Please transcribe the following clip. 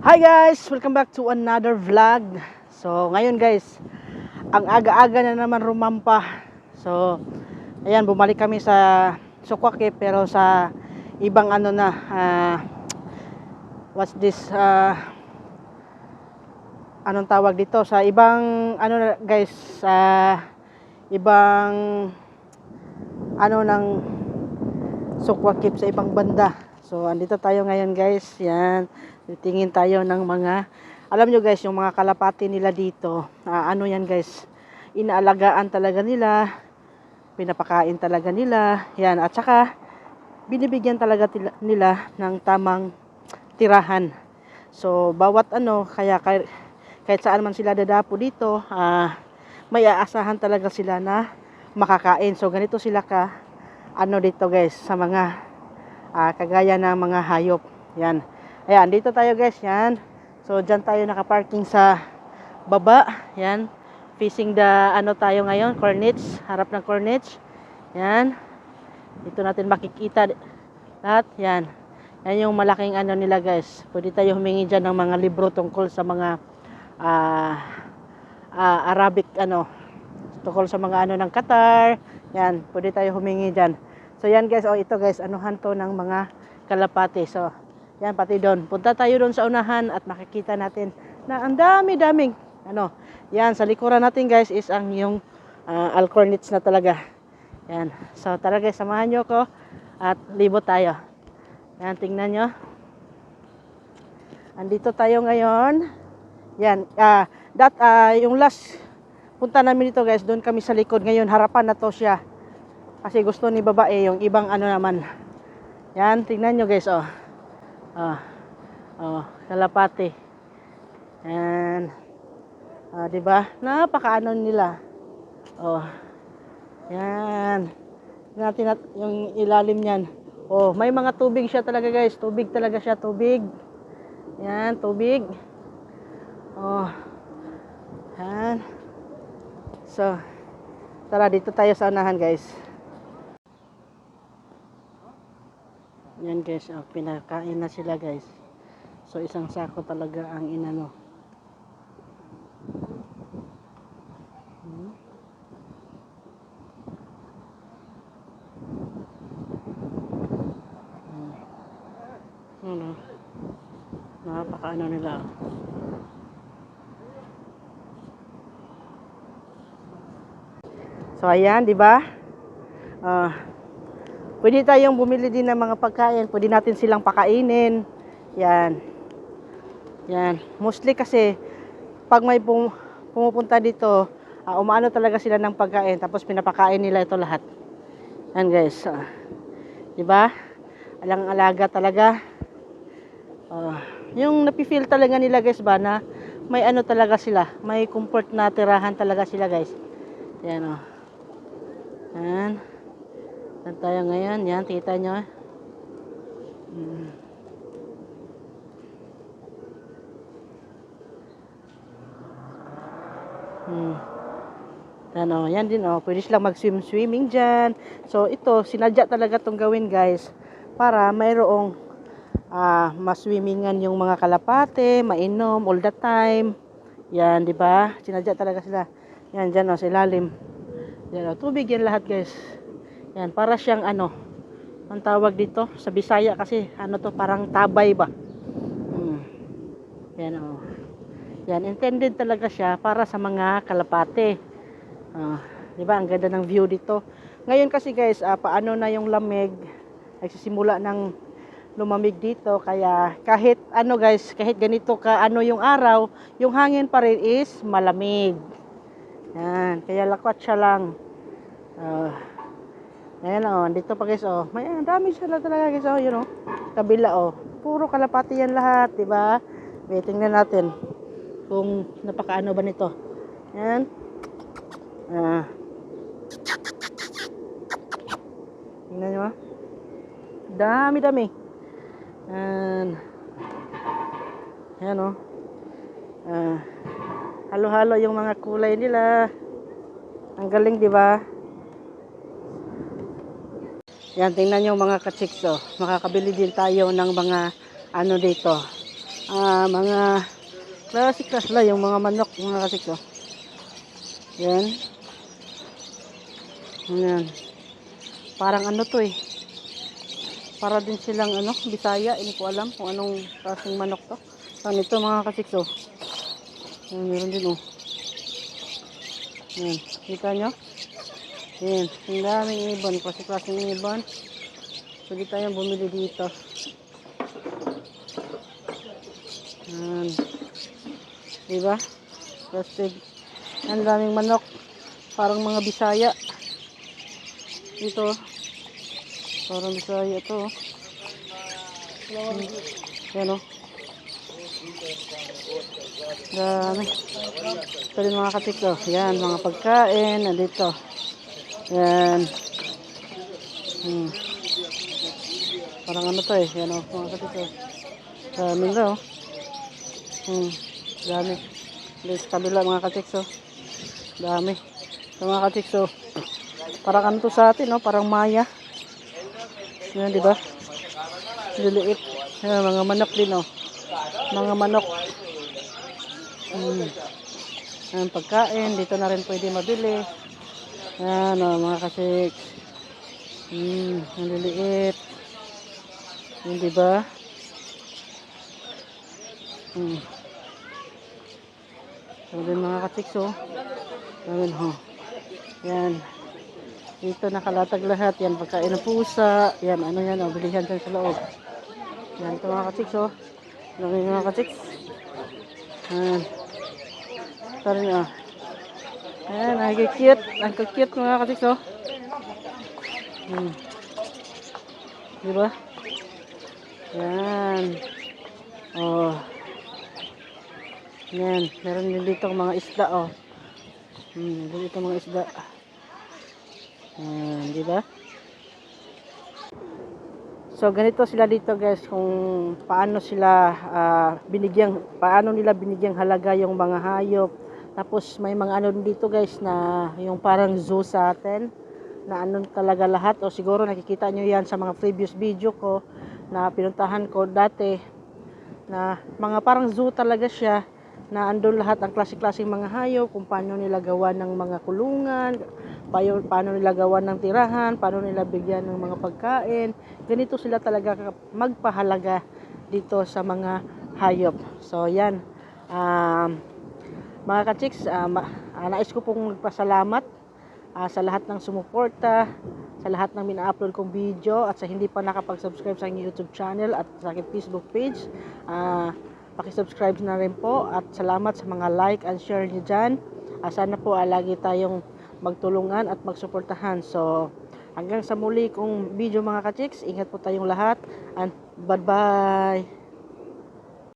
Hi guys! Welcome back to another vlog. So, ngayon guys, ang aga-aga na naman rumampa. So, ayan, bumalik kami sa Sukwaki pero sa ibang ano na, ah, what's this, ah, anong tawag dito? Sa ibang, ano na, guys, sa ibang, ano ng Sukwakip sa ibang banda. So, andito tayo ngayon guys. Yan. Titingin tayo ng mga, alam nyo guys, yung mga kalapati nila dito. ah, ano yan guys, inaalagaan talaga nila. Pinapakain talaga nila. Yan. At saka, binibigyan talaga nila ng tamang tirahan. So, bawat ano, kaya kahit, kahit saan man sila dadapo dito, ah, may aasahan talaga sila na makakain. So, ganito sila ka, ano dito guys, sa mga ah, kagaya ng mga hayop. Yan. Ayan, dito tayo guys, yan. So, dyan tayo nakaparking sa baba. Yan. Facing the, ano tayo ngayon, Cornets. Harap ng Cornets. Yan. Dito natin makikita lahat. Yan. Yan yung malaking ano nila guys. Pwede tayo humingi dyan ng mga libro tungkol sa mga ah, ah, Arabic ano tungkol sa mga ano ng Qatar. Yan, pwede tayo humingi dyan. So yan guys, oh ito guys, anuhan to ng mga kalapati. So, yan pati doon. Punta tayo doon sa unahan at makikita natin na ang dami-daming ano. Yan, sa likuran natin guys is ang yung uh, alcornets na talaga. Yan. So tara guys, samahan nyo ko at libot tayo. Yan, tingnan nyo. Andito tayo ngayon. Yan, ah, that, ah, yung last punta namin dito guys, doon kami sa likod. Ngayon, harapan na to siya. Kasi gusto ni babae yung ibang ano naman. Yan, tingnan nyo guys, oh. Oh, oh kalapati. Yan. Ah, di ba? Napakaano nila. Oh. Yan. Natin nat yung ilalim niyan. Oh, may mga tubig siya talaga guys. Tubig talaga siya, tubig. Yan, tubig. Oh. Yan. So, tara dito tayo sa unahan guys. Guys, oh, pinakain na sila guys. So, isang sako talaga ang inano. Hmm. Hmm. Ano? Napakaano nila. So ayan, 'di ba? Ah. Pwede tayong bumili din ng mga pagkain, pwede natin silang pakainin. Yan. Yan. Mostly kasi pag may pum- pumupunta dito, ah, umaano talaga sila ng pagkain tapos pinapakain nila ito lahat. Yan guys. ah. 'Di ba? Alang alaga talaga. Ah, yung napi-feel talaga nila guys ba na may ano talaga sila, may comfort na tirahan talaga sila guys. Yan oh. Yan. Saan tayo ngayon? Yan, kita nyo. Hmm. Hmm. Yan o, yan din o. Pwede silang mag-swim-swimming dyan. So, ito, sinadya talaga tong gawin guys. Para mayroong ah, maswimmingan yung mga kalapate, mainom all the time. Yan, di ba? Sinadya talaga sila. Yan, dyan o, sa ilalim. Yan o, tubig yan lahat guys. Yan, para siyang ano, ang tawag dito, sa Bisaya kasi, ano to, parang tabay ba? Hmm. Yan o. Yan, intended talaga siya para sa mga kalapate. Ah, di ba? Ang ganda ng view dito. Ngayon kasi guys, ah, paano na yung lamig, nagsisimula ng lumamig dito kaya kahit ano guys, kahit ganito ka ano yung araw, yung hangin pa rin is malamig. Yan, kaya lakwat siya lang. Ah. Ayan oh, dito pa guys oh. May ang dami sila talaga guys oh, yun oh. Kabila oh. Puro kalapati yan lahat, 'di ba? Waiting na natin kung napakaano ba nito. Yan. Ah. Tingnan nyo ah. Dami-dami. Yan. Yan oh. Ah. Halo-halo yung mga kulay nila. Ang galing, di ba? Yan, tingnan nyo mga ka-chicks, oh. Makakabili din tayo ng mga ano dito. ah, mga lang, yung mga manok, mga kasik oh. Yan. Yan. Parang ano to eh. Para din silang ano, Bisaya, hindi ko alam kung anong klaseng manok to. Saan ito mga kasiks oh. Yan, meron din oh. Yan, kita nyo? Yan, ang daming ibon, klase-klaseng ibon. Pwede tayong bumili dito. Yan. Diba? Plastic. Ang daming manok. Parang mga Bisaya. Dito. Parang Bisaya to. oh. Yan o. Dami. Ito rin mga katiklo. Yan, mga pagkain. Nandito. Yan. Hmm. Parang ano to eh. Yan o, mga katiklo. Dami na o. Hmm. Dami. Sa kabila mga katikso. Dami. Ito mga katikso. Parang ano to sa atin, no? Parang maya. Yan, di ba? Liliit. Yan, mga manok din, oh. Mga manok. Hmm. Yan, pagkain. Dito na rin pwede mabili. Yan, oh, mga kasik. Hmm, ang liliit. Yan, di ba? Hmm. So, din mga katiks, oh. Ayan, ho. Yan. Dito nakalatag lahat. Yan, pagkain ng pusa. Yan, ano yan, oh. Bilihan dyan sa loob. Yan, ito mga katiks, oh. Laki mga katiks. Yan. Ito rin, oh. Yan, ang cute. Ang cute mga katiks, oh. Hmm. Diba? Yan. Oh. Yan, meron din dito mga isda oh. Hmm, dito mga isda. Yan, di ba? So ganito sila dito guys kung paano sila ah, binigyang paano nila binigyang halaga yung mga hayop. Tapos may mga ano dito guys na yung parang zoo sa atin na ano talaga lahat o siguro nakikita nyo yan sa mga previous video ko na pinuntahan ko dati na mga parang zoo talaga siya na andun lahat ang klase-klaseng mga hayop, kung paano nila gawa ng mga kulungan, paano, paano nila gawa ng tirahan, paano nila bigyan ng mga pagkain. Ganito sila talaga magpahalaga dito sa mga hayop. So, yan. Um, mga ka-chicks, ah, ma- ah, nais ko pong magpasalamat ah, sa lahat ng sumuporta, sa lahat ng mina-upload kong video at sa hindi pa nakapag-subscribe sa aking YouTube channel at sa aking Facebook page. Ah, Paki-subscribe na rin po at salamat sa mga like and share niyo dyan. Ah, sana po ah, lagi tayong magtulungan at magsuportahan. So, hanggang sa muli kong video mga ka-chicks, ingat po tayong lahat and bye-bye!